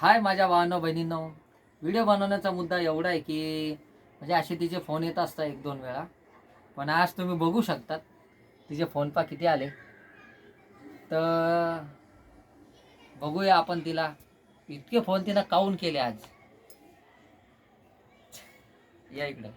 हाय माझ्या वाहनो बहिणींनो. व्हिडिओ बनवण्याचा मुद्दा एवढा आहे की म्हणजे असे तिचे फोन येत असतात एक दोन वेळा. पण आज तुम्ही बघू शकतात तिचे फोन पा किती आले. तर बघूया आपण तिला. इतके फोन तिनं काऊन केले आज? या इकडं.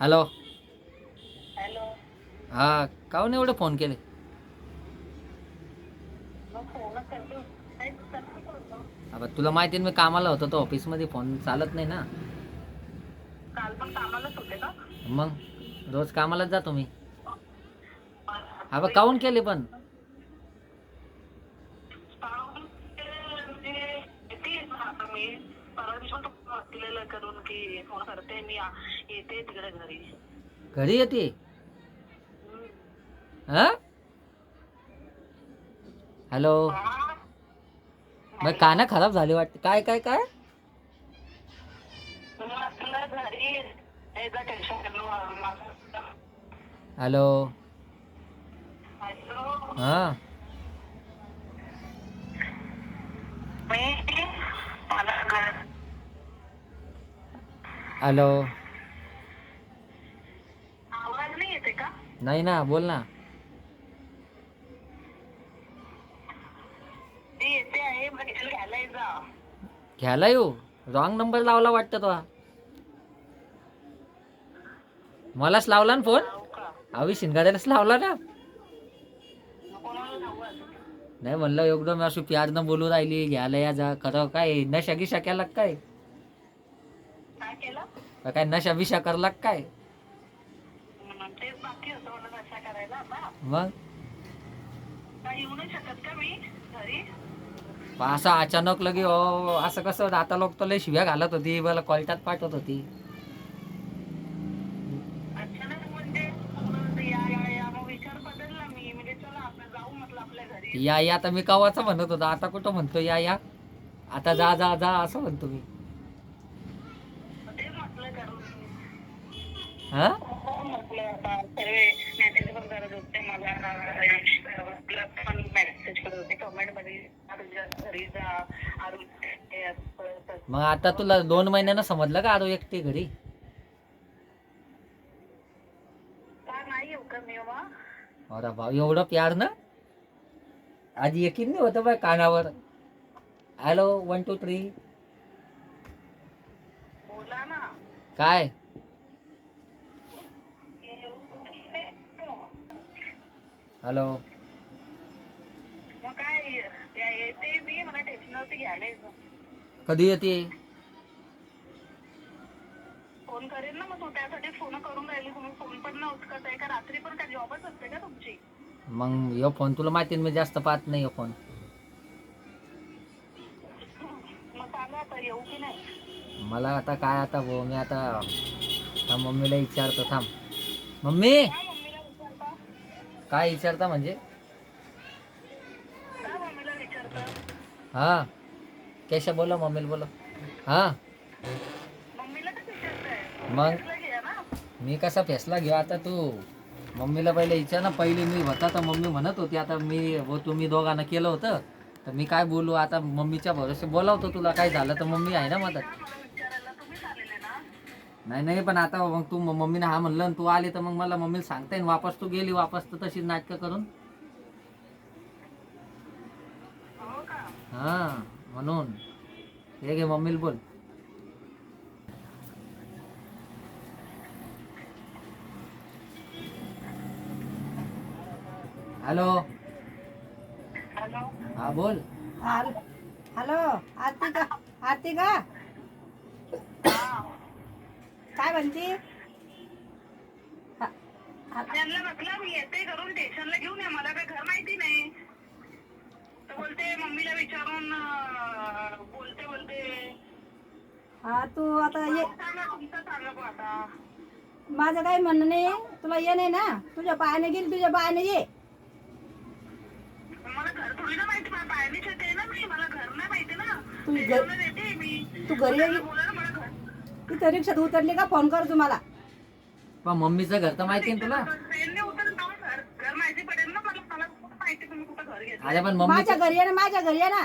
हॅलो हॅलो हा काऊन एवढे फोन केले आता तुला माहिती मी कामाला होतो तो ऑफिसमध्ये फोन चालत नाही ना. काल पण कामालाच होते का? मग? रोज कामालाच जातो मी. हा बा काऊन केले पण पाहून ते म्हणजे येते ना आता मी परवा दिवशी तो दिलेलं करून की फोन करते मी आ- येते तिकडे घरी. घरी येते? हम्म. हा? हॅलो? हा. मग काना खराब झाली वाटते. काय काय काय? म्हटलं घरी टेन्शन हॅलो? हॅलो? हा? मी मला घर हॅलो आवाज नाही येते का? नाही ना बोल ना. ती येते आहे मग तिला घ्यायला ये जा. घ्यायला येऊ? रॉंग नंबर लावला वाटतं तो. मलाच लावला ना फोन जाऊ का? आवी शिंगाड्यालाच लावला ना. मग कोणाला जाऊ अजून? नाही म्हणलं एकदम अशी प्यारनं बोलू राहिली घ्यायला या जा. खरं काय नशा गिशा केला का काय? काय केलं. काय नशा बिशा करला का काय? म्हणून तेच बाकी होतं म्हणून अशा करायला आता. मग? काय येऊ नाही शकत का मी घरी? पण असं अचानक लगे हो असं कसं आता लोक तर लय शिव्या घालत होती मला कॉल्टात पाठवत होती. अचानक म्हणजे पूर्ण या या या मग विचार बदलला मी. म्हणजे चला आपण जाऊ म्हटलं आपल्या घरी. या या आता मी कवाचं म्हणत होतो आता कुठं म्हणतो या या? आता जा जा जा असं म्हणतो मी मग तेच म्हटलं करून हा हो म्हटलं आता सर्व मेसेज पण करत होते मला आपलं पण मेसेज करत होते कमेंटमध्ये तुझ्या घरी जा आरू हे असं तसं. मग आता तुला दोन महिन्यानं समजलं का आरो एकटी घरी? अरे भाऊ एवढं प्यार ना? आधी यकीन नाही होतं बाय कानावर. हॅलो वन टू थ्री बोला ना. काय? हॅलो. मग काय या- येते मी मला टेन्शनवरती घ्यायला यायचं. कधी येते? फोन करेन ना मग तू त्यासाठी फोन करून राहिली तुम्ही फोन पण ना उचकत आहे का रात्री पण काय जॉबच असते का तुमची? मग यो फोन तुला माहिती आहे ना, मी जास्त पाहत नाही यो फोन. मग सांगा आता येऊ की नाही? मला आता काय आता भाऊ मी आता थांब मम्मीला विचारतो थांब. मम्मी! काय विचारता म्हणजे? हा. केशा बोला मम्मीला बोला. हा. मग? मी कसा फैसला घेऊ आता तू? मम्मीला पहिले विचार ना पहिले मी होता तर मम्मी म्हणत होती आता मी व तुम्ही दोघांना केलं होतं तर मी काय बोलू? आता मम्मीच्या भरोसे बोलावतो तुला काय झालं तर मम्मी आहे ना मदत? नाही नाही पण आता मग तू मम्मीने हा म्हणलं तू आली तर मग मला मम्मीला सांगता येईल वापस तू गेली वापस तर तशीच नाटकं करून. हो म्हणून. हे घे मम्मीला बोल. हॅलो. हा बोल. हॅल- हॅलो आरती का? आरती का? काय म्हणती? त्यांना म्हटलं मी येते घरून स्टेशनला घेऊन या मला काय घर माहिती नाही. तर बोलते मम्मीला विचारून अं, बोलते बोलते. हा तू आता ये. सांगा तुमचं सांगा बुवा आता. माझं काही म्हणणं नाही. तुला ये नाही ना. तुझ्या पायाने गेली तुझ्या पायाने ये. मला घर थोडी ना माहिती मला बाहेरनीच येते ना मी. मला घर नाही माहिती ना. तू घ- त्याच्यामुळे येते मी. तू घरी. बोला ना मला घर तिथं रिक्षात उतरली का? फोन कर तुम्हाला. पण मम्मीचं घर तर माहिती आहे ना तुला? ट्रेनने उतरत जाऊ घर घर माहिती पडेल ना मला मला कुठं माहिती तुम्ही कुठं घर घेतलं? अरे पण माझ्या मम्मीचं घरी ये ना माझ्या घरी ये ना.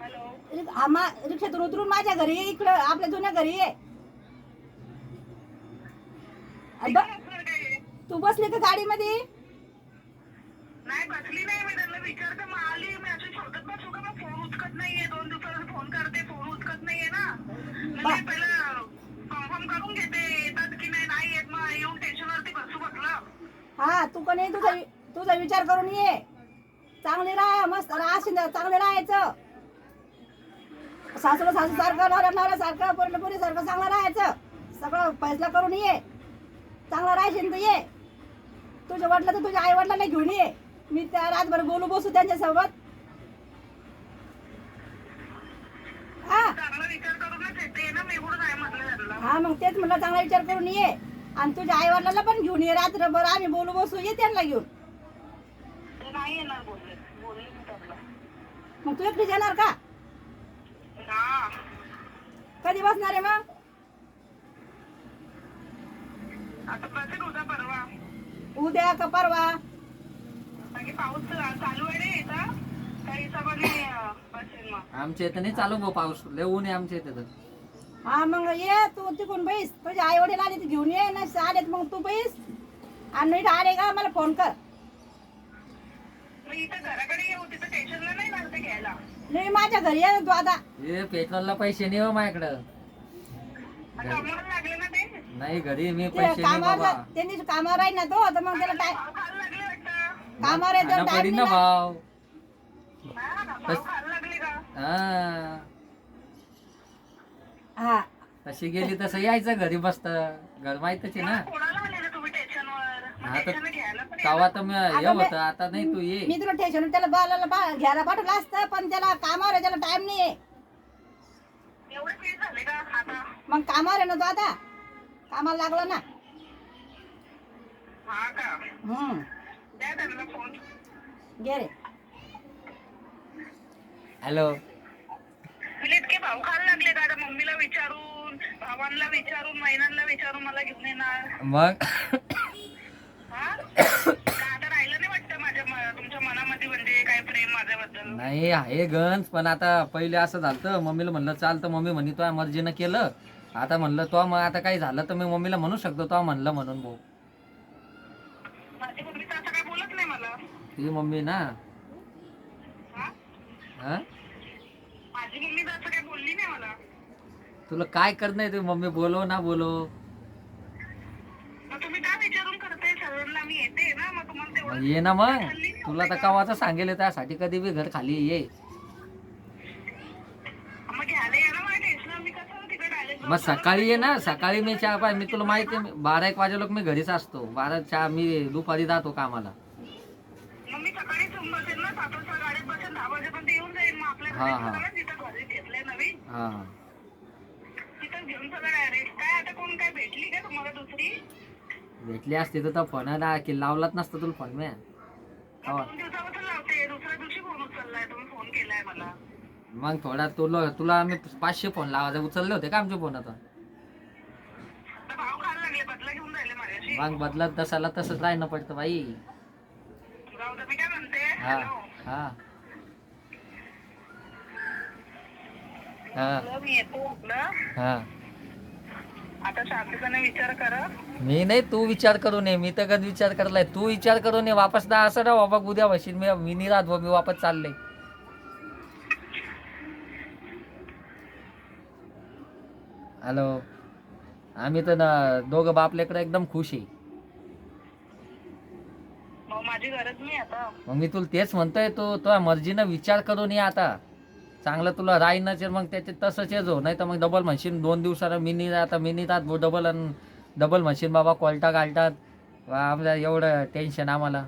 हॅलो. रिक- हा, मा- रिक्षातून उतरून माझ्या घरी ये इकडं आपल्या जुन्या घरी ये. ब- तू बसली का गाडीमध्ये? नाही बसली नाही मी त्यांना विचारते मग आली मी अशी शोधत बसू का मग फोन उचकत नाहीये दोन दिवसाला फोन करते फोन उचकत नाहीये ना. मग मी पहिलं कन्फर्म करून घेते येतात की नाही नाही येत मग येऊन स्टेशनवरती बसू म्हटलं. हा तू का नाही तुझा तुझा विचार करून ये. चांगली राहा मस्त राहशील चांगले राहायचं. सासूला सासू सारखं नवऱ्या नवऱ्या सारखं पोरीला पोरी सारखं चांगलं राहायचं. सगळं फैसला करून ये. चांगला राहशील तर ये. तुझ्या वडिला तर तुझ्या आई वडिलांना घेऊन ये. मी त्या रातभर बोलू बसू त्यांच्यासोबत हा चांगला विचार करूनच येते ना मी कुठं नाही म्हटलं त्यांना हा. मग तेच म्हणलं चांगला विचार करून ये. आणि तुझ्या आई वडिलांना पण घेऊन ये रात्रभर आम्ही बोलू बसू ये त्यांना घेऊन. मग तू एकटीच येणार का? हा. कधी बसणार आहे मग? उद्या परवा. उद्या का परवा? पाऊस चालू आहे आमच्या इथं नाही चालू भाऊ पाऊस. लय ऊन आहे आमच्या इथं तर. हा मग ये तू तिकडून बैस. तुझे आई वडील आले तर घेऊन ये ना आलेत मग तू बैस. आणि नीट आले का मला फोन कर. मग इथं घराकडे येऊ तिथं स्टेशनला नाही लागते घ्यायला. नाही माझ्या घरी ये तू आता. हे पेट्रोलला पैसे नाही हो माझ्याकडं. कामाला लागले ना ते? नाही घरी मी ते पैसे नाही कामावर बाबा. त्यांनी कामावर राहील ना तो तर मग त्याला खायला लागले वाटतं. कामावर आहे तर खाणं टाइम पडीन ना नाही ना. भाव हा. हा. तशी गेली तसं यायचं घरी बसत. घर माहितच आहे ना. कोणाला आले ना तुम्ही स्टेशनवर मग हा तर मी हे आता होतं आता नाही तू ये. मी तुला स्टेशन त्याला बालाला बा- घ्यायला पाठवलं असतं पण त्याला कामावर आहे त्याला टाइम नाही आहे एवढे फीस झाले का आता? मग कामावर आहे ना तू आता. कामाला लागला ना. हा का? हम्म. घे रे. हॅलो तुला इतके भाव खायला लागले आता मम्मीला विचारून भावांना विचारून महिन्यांना विचारून मला घेऊन येणार. मग? हा? का आता राहिलं नाही वाटतं माझ्या म- तुमच्या मनामध्ये म्हणजे काय प्रेम माझ्याबद्दल? नाही आहे गंज पण आता पहिले असं झालं मम्मीला म्हणलं चाल तर मम्मी म्हणे तो मर्जीनं केलं. आता म्हणलं तो मग आता काही झालं तर मी मम्मीला म्हणू शकतो तो म्हणलं म्हणून भाऊ. माझी मम्मी तर असं काय बोलत नाही मला. ती मम्मी ना हा? माझी मम्मी तर असं काय बोलली नाही मला. तुला काय करणं आहे ते? मम्मी बोलो ना बोलो. मग तुम्ही काय विचारून करते सर्वांना मी येते ना मग तुम्हाला मग ये ना मग. तुला तर कवाचं सांगेल त्यासाठी कधी बी घर खाली ये. मग घ्यायला या ना मला टेन्शन मी कसं तिकडे डायरेक्ट मग सकाळी ये ना. सकाळी मी चहा पाय. मी तुला माहिती आहे, बारा एक वाजे लोक मी घरीच असतो. बारा चहा मी दुपारी जातो कामाला मग मी सकाळीच बसेल ना सात वाजता गाडीत बसेल दहा वाजेपर्यंत येऊन जाईल मग आपल्या हा, हा. घेतलंय नवीन. हा तिथं घेऊन चला डायरेक्ट काय आता कोण काय भेटली का तुम्हाला दुसरी? भेटली असती तर फोन ना की लावलाच नसतं तुला फोन मी मग दोन दिवसापासून लावते. दुसऱ्या दिवशी फोन उचललाय. तुम्ही फोन केलाय मला. मग थोडा तुला तुला आम्ही पाचशे फोन लावायचे. उचलले होते का आमचे फोन आता? तर भाव खायला लागले. बदला घेऊन राहिले माझ्याशी. मग बदलत तसाला तसंच राहणं पडतं बाई. जाऊ दे मी काय म्हणते? हा हॅलो हा. हा. मी येतो म्हटलं. हा. आता शांतपणे विचार करा. मी नाही तू विचार करू नये. मी तर कधी विचार करलाय तू विचार करू नये. वापस ना असं ना बाबा उद्या बशील मी मी नाही राहत बुवा, मी वापस चालले हॅलो. आम्ही तर ना दोघं बापल्याकडे एकदम खुश आहे. मग माझी गरज नाही आता. मग मी तुला तेच म्हणतोय तू तुझ्या मर्जीनं विचार करून ये आता. चांगलं तुला राहीनच मग त्याचे तसंच येजो नाही तर मग डबल म्हणशील दोन दिवसानं मिनी आता मिनी राहत डबल आणि डबल म्हणशील बाबा कोलटा घालतात. आमच्या एवढं टेन्शन आम्हाला.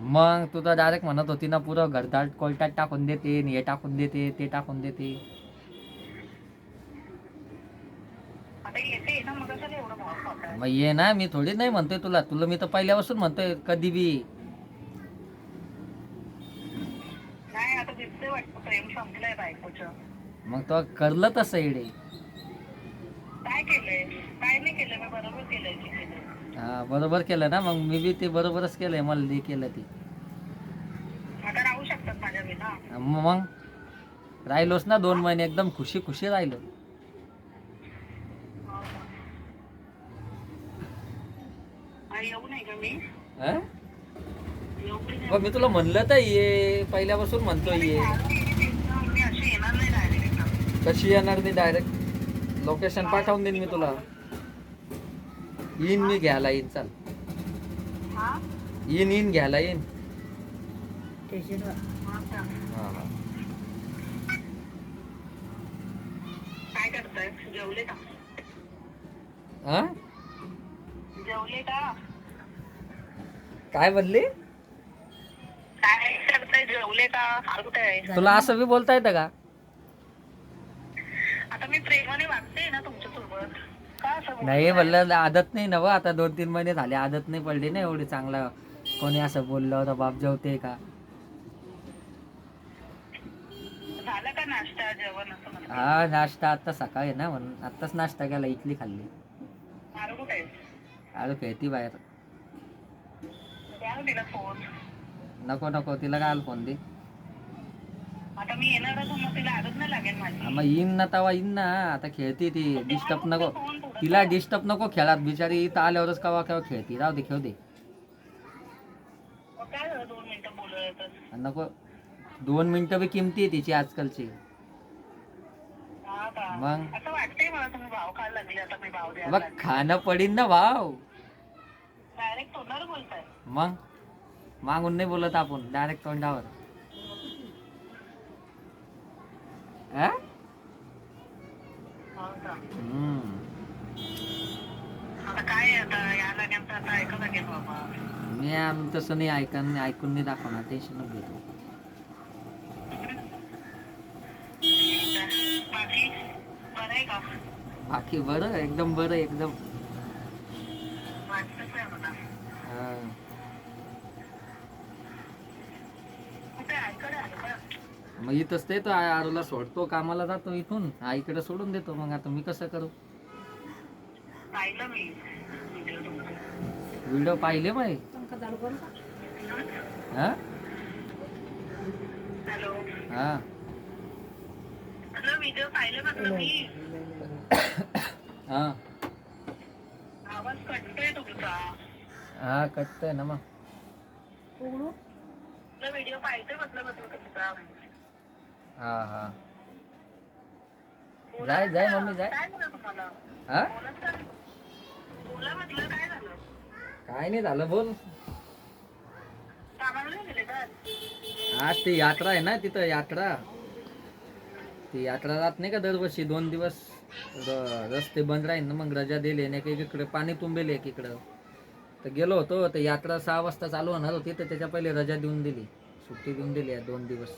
मग तू तर डायरेक्ट म्हणत होती ना पुरं घरदार कोलटात टाकून देते हे टाकून देते ते टाकून देते. मग ये ना मी थोडी नाही म्हणतोय तुला. तुला मी तर पहिल्यापासून म्हणतोय कधी बी नाही आता दिसते वाटतं प्रेम संपलंय बायकोचं. मग तो करलं तसं इडे. काय केलंय? काय नाही केलं मी बरोबर केलंय की हा बरोबर केलं ना मग मी बी ते बरोबरच केलंय मला जे केलं ते. आता राहू शकतात माझ्या विना मग? राहिलोच ना दोन महिने एकदम खुशी खुशी राहिलो. आणि येऊ नाही का मी? हा? येऊ नाही? मी तुला म्हणलं तर ये पहिल्यापासून म्हणतोय ये मी अशी येणार नाही डायरेक्ट कशी येणार नाही डायरेक्ट लोकेशन पाठवून देईन मी तुला. येईन मी घ्यायला येईन चाल. येईन येईन घ्यायला येईन. काय हा? म्हणली? तुला असं बी बोलता येतं का? आता मी प्रेमाने वागते ना तुमच्यासोबत का असं बोलताय? नाही म्हणलं आदत नाही ना आता दोन तीन महिने झाले आदत नाही पडली ना एवढी चांगला. कोणी असं बोललं होतं बाप जेवते का? झालं का नाश्ता जेवण असं म्हणते हा नाश्ता आता सकाळी ना म्हणून आत्ताच नाश्ता केला इडली खाल्ली. मारू कुठे आहे? आलो खेळती बाहेर. द्या ना तिला फोन. नको नको तिला काय फोन दे. आता मी येणारच मग तिला आदत नाही लागेल माझी. मग येईन ना तवा येईन ना. आता खेळते ती. डिस्टर्ब नको. तिला डिस्टर्ब नको खेळात. बिचारी इथं आल्यावरच कवा केव्हा खेळती. राहू दे खेळू दे. मग काय झालं दोन मिनिटं बोलूया तर? नको. दोन मिनिटं बी किमती आहे तिची आजकालची. हा का? मग? असं वाटतंय मला तुम्ही भाव खायला लागले आता मी भाव द्यायला मग खाणं पडीन ना भाव. डायरेक्ट तोंडावर बोलताय. मग? मागून नाही बोलत आपण. डायरेक्ट तोंडावर हा? हो का हम्म. आता काय आहे आता या लागेल तर आता ऐका लागेल बाबा मी आम तसं नाही ऐकून ऐकून नाही दाखवणार टेन्शन घेतो बाकी बरं एकदम बरं एकदम हा. कुठे ऐकडे आलं का मग इथंच ते तो आरूला सोडतो कामाला जातो इथून. आईकडे सोडून देतो मग आता मी कसं करू? पाहिलं मी. व्हिडिओ तुमचा व्हिडिओ पाहिले बाई? पंखा चालू करू का? हा? हॅलो. हा. हॅलो व्हिडिओ पाहिलं म्हटलं मी. हा. आवाज कटतोय तुमचा. हा कटतंय ना मग. उघडू व्हिडिओ पाहिजे म्हटलं म्हटलं तुमचा. हा हा. जाय जाय मम्मी जाय. हा? का काय नाही झालं बोल. नाही का आज? ती यात्रा आहे ना तिथं यात्रा. ती यात्रा राहत नाही का दरवर्षी दोन दिवस रस्ते बंद राहील ना मग रजा दिली आणि एकीकडे पाणी तुंबेल एकीकडं तर गेलो होतो तर यात्रा सहा वाजता चालू होणार होती तर त्याच्या पहिले रजा देऊन दिली. सुट्टी देऊन दिली आहे दोन दिवस.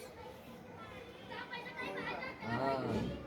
हा